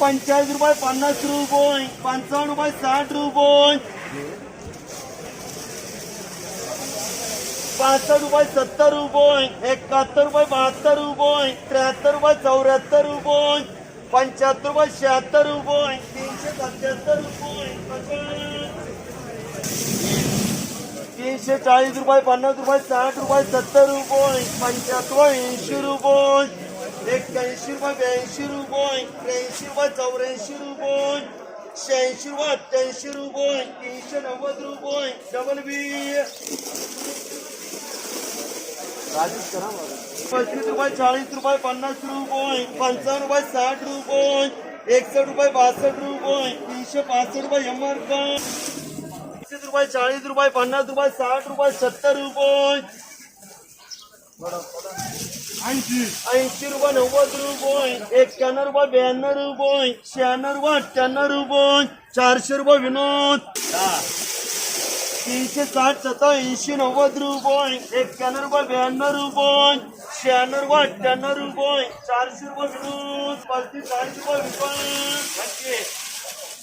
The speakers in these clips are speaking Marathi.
पंचाळीस रुपये पन्नास रुपये पंचावन्न रुपये साठ रुपये. पासष्ट रुपये सत्तर रुपये एकाहत्तर रुपये बहात्तर रुपये त्र्याहत्तर रुपये चौऱ्याहत्तर रुपये पंच्याहत्तर रुपये शहात्तर रुपये तीनशे सत्याहत्तर रुपये. तीनशे चाळीस रुपये पन्नास रुपये साठ रुपये सत्तर रुपये पंच्याहत्तर ऐंशी रुपये. एक्क्याऐंशी रुपये ब्याऐंशी रुपये त्र्याऐंशी रुपये चौऱ्याऐंशी रुपये शहाऐंशी रुपये अठ्ठ्याऐंशी रुपये तीनशे नव्वद रुपये. Double B. पस्तीस रुपये चाळीस रुपये पन्नास रुपये पंचावन्न रुपये साठ रुपये एकसष्ट रुपये बासष्ट रुपये तीनशे पासष्ट रुपये एमआर तीस रुपये चाळीस रुपये पन्नास रुपये साठ रुपये सत्तर रुपये ऐंशी. रुपये नव्वद रुपये एक्क्याण्णव रुपये ब्याण्णव रुपये शहाण्णव रुपये अठ्ठ्याण्णव रुपये चारशे रुपये विनोद. तीनशे साठ सत्तर ऐंशी नव्वद रुपये एक्क्याण्णव रुपये ब्याण्णव रुपये शहाण्णव रुपये अठ्ठ्याण्णव रुपये चारशे रुपये विनोद. पस्तीस चाळीस रुपये रुपये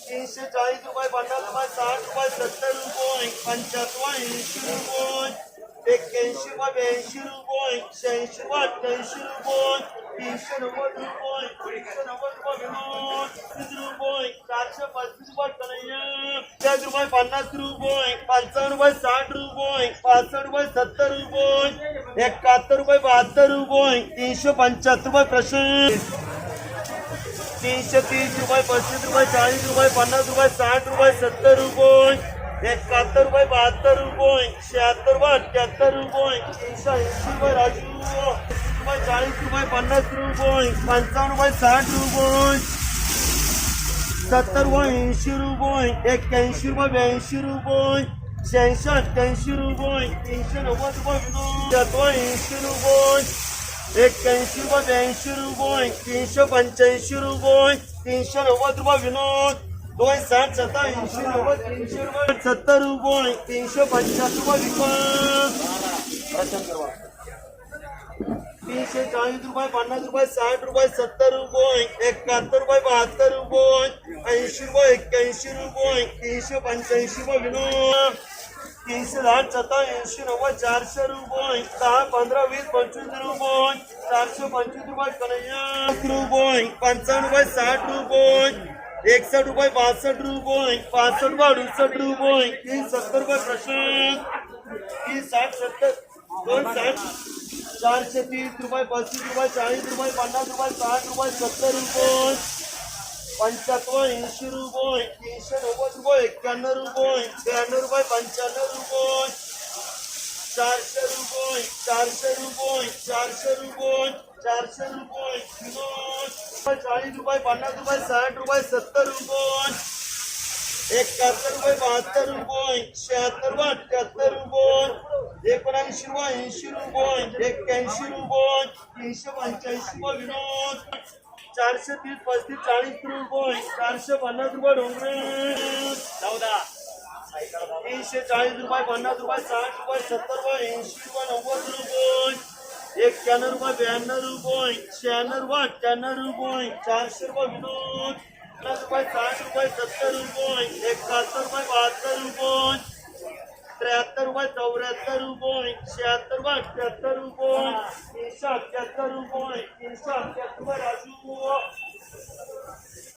तीनशे चाळीस रुपये पन्नास रुपये साठ रुपये सत्तर रुपये पंच्याहत्तर ऐंशी रुपये. एक्क्याऐंशी रुपये ब्याऐंशी रुपये शहाऐंशी रुपये अठ्ठ्याऐंशी रुपये तीनशे नव्वद रुपये तीनशे नव्वद रुपये विनोद तीस रुपये चारशे पस्तीस रुपये कन्हैया पचास रुपये पन्नास रुपये पंचावन्न रुपये साठ रुपये पासष्ट रुपये सत्तर रुपये एकाहत्तर रुपये बहात्तर रुपये तीनशे पंच्याहत्तर रुपये प्रशांत तीनशे तीस रुपये पस्तीस रुपये चाळीस रुपये पन्नास रुपये साठ रुपये सत्तर रुपये. एकाहत्तर बाय बहात्तर रुपये शहात्तर बाय अठ्याहत्तर रुपये तीनशे ऐंशी बाय राजू रुपये चाळीस रुपये पन्नास रुपये पंचावन्न बाय साठ रुपये सत्तर बाय ऐंशी रुपये एक्क्याऐंशी रुपये ब्याऐंशी रुपये शहाऐंशी अठ्ठ्याऐंशी रुपये तीनशे नव्वद रुपये ऐंशी रुपये एक्क्याऐंशी रुपये ब्याऐंशी रुपये तीनशे पंच्याऐंशी रुपये तीनशे नव्वद रुपये विनोद. दोन साठ सत्तर ऐंशी रुपये तीनशे रुपये सत्तर रुपये तीनशे पंच्याहत्तर रुपये विकत तीनशे चाळीस रुपये पन्नास रुपये साठ रुपये सत्तर रुपये एकाहत्तर रुपये बहात्तर रुपये ऐंशी रुपये एक्क्याऐंशी रुपये तीनशे पंच्याऐंशी रुपये विनोद तीनशे दहा सत्तर ऐंशी नव्वद चारशे रुपये दहा पंधरा वीस पंचवीस रुपये चारशे पंचवीस रुपये कन्हैया रुपये पंचावन्न एकसठ रुपये एकसष्ट रुपये बासष्ट रुपये पासष्ट रुपये अडुसष्ट रुपये तीन सत्तर रुपये प्रशांत तीन साठ सत्तर दोन साठ चारशे तीस रुपये पस्तीस रुपये चाळीस रुपये पन्नास रुपये साठ रुपये सत्तर रुपये पंच्याहत्तर ऐंशी रुपये तीनशे नव्वद रुपये एक्क्याण्णव रुपये त्र्याण्णव रुपये पंच्याण्णव रुपये चारशे रुपये चारशे रुपये चारशे रुपये चारशे रुपये विनोद चाळीस रुपये पन्नास रुपये साठ रुपये सत्तर रुपये. एकाहत्तर रुपये बहात्तर रुपये शहात्तर रुपये अठ्ठ्याहत्तर रुपये. एकोणऐंशी रुपये ऐंशी रुपये एक्क्याऐंशी रुपये तीनशे पंच्याऐंशी रुपये विनोद. चारशे तीस पस्तीस चाळीस रुपये चारशे पन्नास रुपये डोंगरे. चौदा तीनशे चाळीस रुपये पन्नास रुपये साठ रुपये सत्तर रुपये ऐंशी रुपये नव्वद रुपये. एक्क्याण्णव रुपये ब्याण्णव रुपये शहाण्णव रुपये अठ्ठ्याण्णव रुपये चारशे रुपये विनोद. पन्नास रुपये साठ रुपये सत्तर रुपये एकाहत्तर रुपये बहात्तर रुपये त्र्याहत्तर रुपये चौऱ्याहत्तर रुपये शहात्तर रुपये अठ्ठ्याहत्तर रुपये तीनशे अठ्ठ्याहत्तर रुपये तीनशे अठ्ठ्याहत्तर रुपये